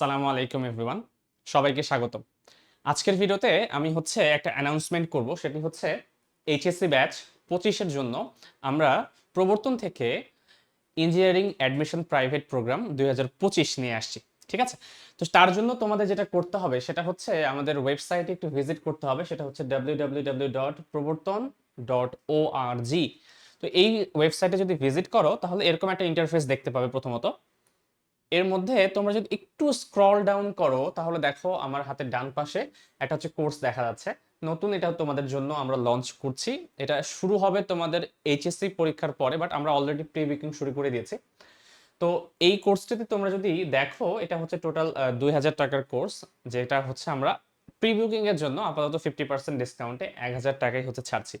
সালামু আলাইকুম এভরিওয়ান সবাইকে স্বাগত আজকের ভিডিওতে আমি হচ্ছে একটা অ্যানাউন্সমেন্ট করব, সেটি হচ্ছে এইচএসসি ব্যাচ পঁচিশের জন্য আমরা প্রবর্তন থেকে ইঞ্জিনিয়ারিং অ্যাডমিশন প্রাইভেট প্রোগ্রাম দুই নিয়ে আসছি, ঠিক আছে? তো তার জন্য তোমাদের যেটা করতে হবে, সেটা হচ্ছে আমাদের ওয়েবসাইটে একটু ভিজিট করতে হবে, সেটা হচ্ছে ডাব্লিউ তো এই ওয়েবসাইটে যদি ভিজিট করো, তাহলে এরকম একটা ইন্টারফেস দেখতে পাবে প্রথমত। এর মধ্যে তোমরা যদি একটু স্ক্রল ডাউন করো, তাহলে দেখো আমার হাতের ডান পাশে একটা হচ্ছে কোর্স দেখা যাচ্ছে। নতুন এটা তোমাদের জন্য আমরা লঞ্চ করছি। এটা শুরু হবে তোমাদের এইচএসসি পরীক্ষার পরে বাট আমরা অলরেডি প্রি বুকিং শুরু করে দিয়েছি। তো এই কোর্সটিতে তোমরা যদি দেখো, এটা হচ্ছে টোটাল দুই হাজার টাকার কোর্স যেটা হচ্ছে আমরা প্রি বুকিং এর জন্য আপাতত ফিফটি পার্সেন্ট ডিসকাউন্টে এক হাজার টাকাই হচ্ছে ছাড়ছি।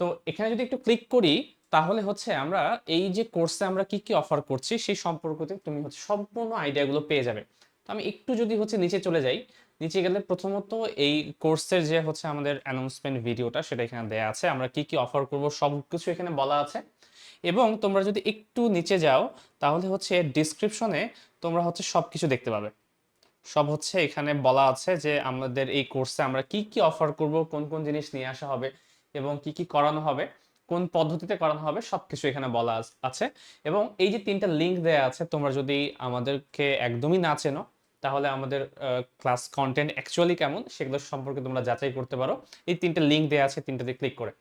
তো এখানে যদি একটু ক্লিক করি তাহলে হচ্ছে আমরা এই যে কোর্সে আমরা কি কি অফার করছি, সেই সম্পর্কতে তুমি হচ্ছে সম্পূর্ণ আইডিয়াগুলো পেয়ে যাবে। তো আমি একটু যদি হচ্ছে নিচে চলে যাই, নিচে গেলে প্রথমত এই কোর্সের যে হচ্ছে আমাদের অ্যানাউন্সমেন্ট ভিডিওটা সেটা এখানে দেয়া আছে। আমরা কি কি অফার করব সব কিছু এখানে বলা আছে। এবং তোমরা যদি একটু নিচে যাও, তাহলে হচ্ছে ডিসক্রিপশনে তোমরা হচ্ছে সব কিছু দেখতে পাবে। সব হচ্ছে এখানে বলা আছে যে আমাদের এই কোর্সে আমরা কি কি অফার করব, কোন কোন জিনিস নিয়ে আসা হবে এবং কি কি করানো হবে। কোন পদ্ধতিতে করানো হবে সবকিছু এখানে বলা আছে। এবং এই যে তিনটা লিঙ্ক দেয়া আছে, তোমরা যদি আমাদেরকে একদমই না চেনো, তাহলে আমাদের ক্লাস কন্টেন্ট অ্যাকচুয়ালি কেমন সেগুলো সম্পর্কে তোমরা যাচাই করতে পারো। এই তিনটা লিঙ্ক দেওয়া আছে, তিনটাতে ক্লিক করে।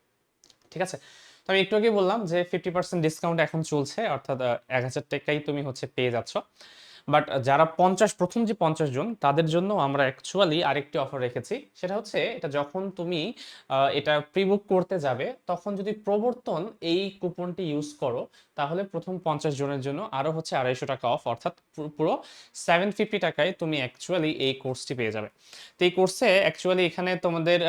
ঠিক আছে? তো আমি একটু আগে বললাম যে ফিফটি পার্সেন্ট ডিসকাউন্ট এখন চলছে, অর্থাৎ এক হাজার টাকাই তুমি হচ্ছে পেয়ে যাচ্ছ। বাট যারা পঞ্চাশ, প্রথম যে পঞ্চাশ জন, তাদের জন্য আমরা অ্যাকচুয়ালি আরেকটি অফার রেখেছি। সেটা হচ্ছে, এটা যখন তুমি এটা প্রিবুক করতে যাবে, তখন যদি প্রবর্তন এই কুপনটি ইউজ করো, তাহলে প্রথম পঞ্চাশ জনের জন্য আরও হচ্ছে আড়াইশো টাকা অফ অর্থাৎ পুরো সেভেন ফিফটি টাকায় তুমি অ্যাকচুয়ালি এই কোর্সটি পেয়ে যাবে। তো এই কোর্সে অ্যাকচুয়ালি এখানে তোমাদের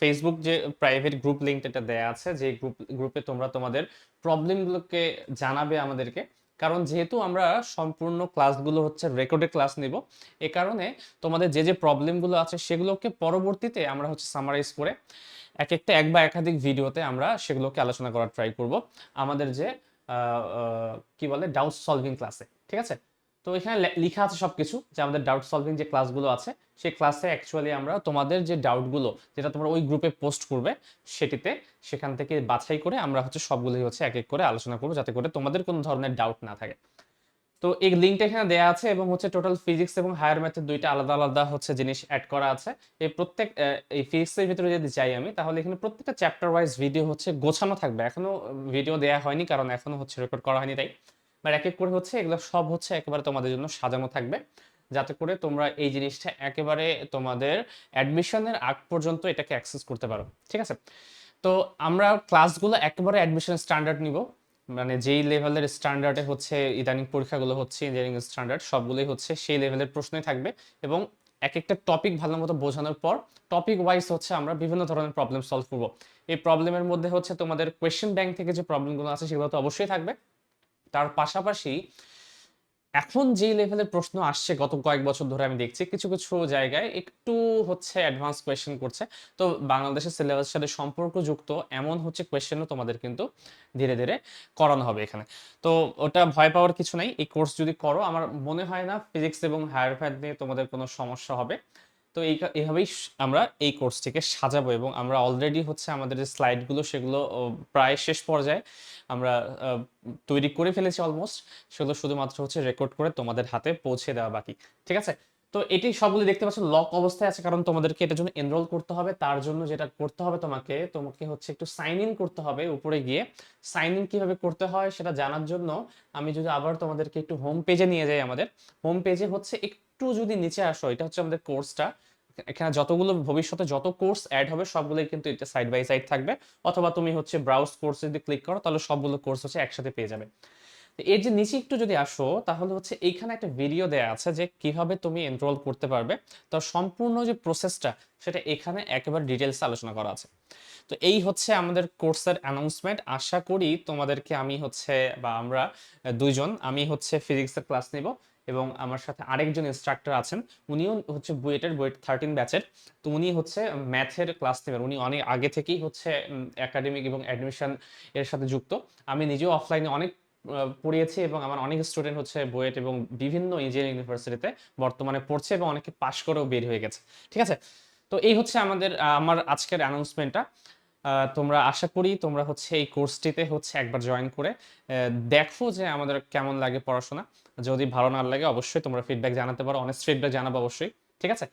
ফেসবুক যে প্রাইভেট গ্রুপ লিঙ্ক এটা দেয়া আছে, যে গ্রুপ গ্রুপে তোমরা তোমাদের প্রবলেমগুলোকে জানাবে আমাদেরকে কারণ যেহেতু আমরা সম্পূর্ণ ক্লাসগুলো হচ্ছে রেকর্ডে ক্লাস নেব, এ কারণে তোমাদের যে যে প্রবলেমগুলো আছে সেগুলোকে পরবর্তীতে আমরা হচ্ছে সামারাইজ করে এক একটা এক বা একাধিক ভিডিওতে আমরা সেগুলোকে আলোচনা করার ট্রাই করব আমাদের যে কি বলে ডাউট সলভিং ক্লাসে ঠিক আছে? তো এখানে লেখা আছে সবকিছু, যে আমাদের ডাউট সলভিং যে ক্লাসগুলো আছে, সেই ক্লাসে অ্যাকচুয়ালি আমরা তোমাদের যে ডাউটগুলো যেটা তোমরা ওই গ্রুপে পোস্ট করবে, সেটিতে সেখান থেকে বাছাই করে আমরা হচ্ছে সবগুলোই হচ্ছে এক এক করে আলোচনা করব, যাতে করে তোমাদের কোনো ধরনের ডাউট না থাকে। তো এই লিঙ্কটা এখানে দেওয়া আছে এবং হচ্ছে টোটাল ফিজিক্স এবং হায়ার ম্যাথের দুইটা আলাদা আলাদা হচ্ছে জিনিস অ্যাড করা আছে। এই প্রত্যেক এই ফিজিক্সের ভিতরে যদি যাই আমি, তাহলে এখানে প্রত্যেকটা চ্যাপ্টার ওয়াইজ ভিডিও হচ্ছে গোছানো থাকবে। এখনও ভিডিও দেওয়া হয়নি, কারণ এখনও হচ্ছে রেকর্ড করা হয়নি তাই। বাট এক এক করে হচ্ছে, এগুলো সব হচ্ছে একেবারে তোমাদের জন্য সাজানো থাকবে। যাতে করে তোমরা এই জিনিসটা একেবারে তোমাদের অ্যাডমিশনের আগ পর্যন্ত এটাকে অ্যাক্সেস করতে পারো। ঠিক আছে? তো আমরা ক্লাসগুলো একেবারে অ্যাডমিশন স্ট্যান্ডার্ড নিব। মানে যেই লেভেলের স্ট্যান্ডার্ডে হচ্ছে ইদানিং পরীক্ষাগুলো হচ্ছে ইঞ্জিনিয়ারিং স্ট্যান্ডার্ড সবগুলোই হচ্ছে সেই লেভেলের প্রশ্নই থাকবে। এবং এক একটা টপিক ভালো মতো বোঝানোর পর টপিক ওয়াইজ হচ্ছে আমরা বিভিন্ন ধরনের প্রবলেম সলভ করব। এই প্রবলেমের মধ্যে হচ্ছে তোমাদের কোয়েশ্চেন ব্যাংক থেকে যে প্রবলেমগুলো আছে সেগুলো তো অবশ্যই থাকবে। তার পাশাপাশি এখন যে লেভেলের প্রশ্ন আসছে গত কয়েক বছর ধরে আমি দেখছি, কিছু কিছু জায়গায় একটু হচ্ছে অ্যাডভান্স কোয়েশ্চেন করছে। তো বাংলাদেশের সিলেবাসের সাথে সম্পর্কযুক্ত এমন হচ্ছে কোয়েশ্চেনও তোমাদের কিন্তু ধীরে ধীরে করানো হবে এখানে। তো ওটা ভয় পাওয়ার কিছু নাই। এই কোর্স যদি করো, আমার মনে হয় না ফিজিক্স এবং হায়ার ম্যাথ নিয়ে তোমাদের কোনো সমস্যা হবে। তো এই এইভাবেই আমরা এই কোর্সটিকে সাজাবো এবং আমরা অলরেডি হচ্ছে আমাদের যে স্লাইডগুলো সেগুলো প্রায় শেষ পর্যায়ে আমরা তৈরি করে ফেলেছি অলমোস্ট সেগুলো শুধুমাত্র হচ্ছে রেকর্ড করে তোমাদের হাতে পৌঁছে দেওয়া বাকি। ঠিক আছে? তো এটি সবগুলো দেখতে পাচ্ছ লক অবস্থায় আছে কারণ তোমাদেরকে এটার জন্য এনরোল করতে হবে। তার জন্য যেটা করতে হবে তোমাকে তোমাকে হচ্ছে একটু সাইন ইন করতে হবে উপরে গিয়ে। সাইন ইন কীভাবে করতে হয় সেটা জানার জন্য আমি যদি আবার তোমাদেরকে একটু হোম পেজে নিয়ে যাই আমাদের। হোম পেজে হচ্ছে একটু যদি নিচে আসো, এটা হচ্ছে আমাদের কোর্সটা এখানে যতগুলো ভবিষ্যতে যত কোর্স অ্যাড হবে সবগুলোই কিন্তু এটা সাইড বাই সাইড থাকবে। অথবা তুমি হচ্ছে ব্রাউজ কোর্স যদি ক্লিক করো, তাহলে সবগুলো কোর্স হচ্ছে একসাথে পেয়ে যাবে। এর যে নিচে একটু যদি আসো, তাহলে হচ্ছে এইখানে একটা ভিডিও দেয়া আছে যে কীভাবে তুমি এনরোল করতে পারবে। তো সম্পূর্ণ যে প্রসেসটা সেটা এখানে একেবারে ডিটেলস আলোচনা করা আছে। তো এই হচ্ছে আমাদের কোর্সের অ্যানাউন্সমেন্ট আশা করি তোমাদেরকে আমি হচ্ছে, বা আমরা দুইজন, আমি হচ্ছে ফিজিক্সের ক্লাস নিব এবং আমার সাথে আরেকজন ইনস্ট্রাক্টর আছেন। উনিও হচ্ছে বুয়েটের, বুয়েট থার্টিন ব্যাচের তো উনি হচ্ছে ম্যাথের ক্লাস নেবেন। উনি অনেক আগে থেকেই হচ্ছে একাডেমিক এবং অ্যাডমিশন এর সাথে যুক্ত। আমি নিজেও অফলাইনে অনেক পড়িয়েছি এবং আমার অনেক স্টুডেন্ট হচ্ছে বুয়েট এবং বিভিন্ন ইঞ্জিনিয়ারিং ইউনিভার্সিটিতে বর্তমানে পড়ছে এবং অনেকে পাশ করেও বের হয়ে গেছে। ঠিক আছে? তো এই হচ্ছে আমাদের আমার আজকের অ্যানাউন্সমেন্টটা তোমরা আশা করি তোমরা হচ্ছে এই কোর্সটিতে হচ্ছে একবার জয়েন করে দেখো যে আমাদের কেমন লাগে পড়াশোনা। যদি ভালো না লাগে অবশ্যই তোমরা ফিডব্যাক জানাতে পারো অনেস্ট ফিডব্যাক জানাব অবশ্যই। ঠিক আছে?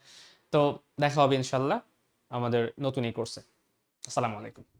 তো দেখা হবে ইনশাল্লাহ আমাদের নতুন এই কোর্সে আসসালামু আলাইকুম।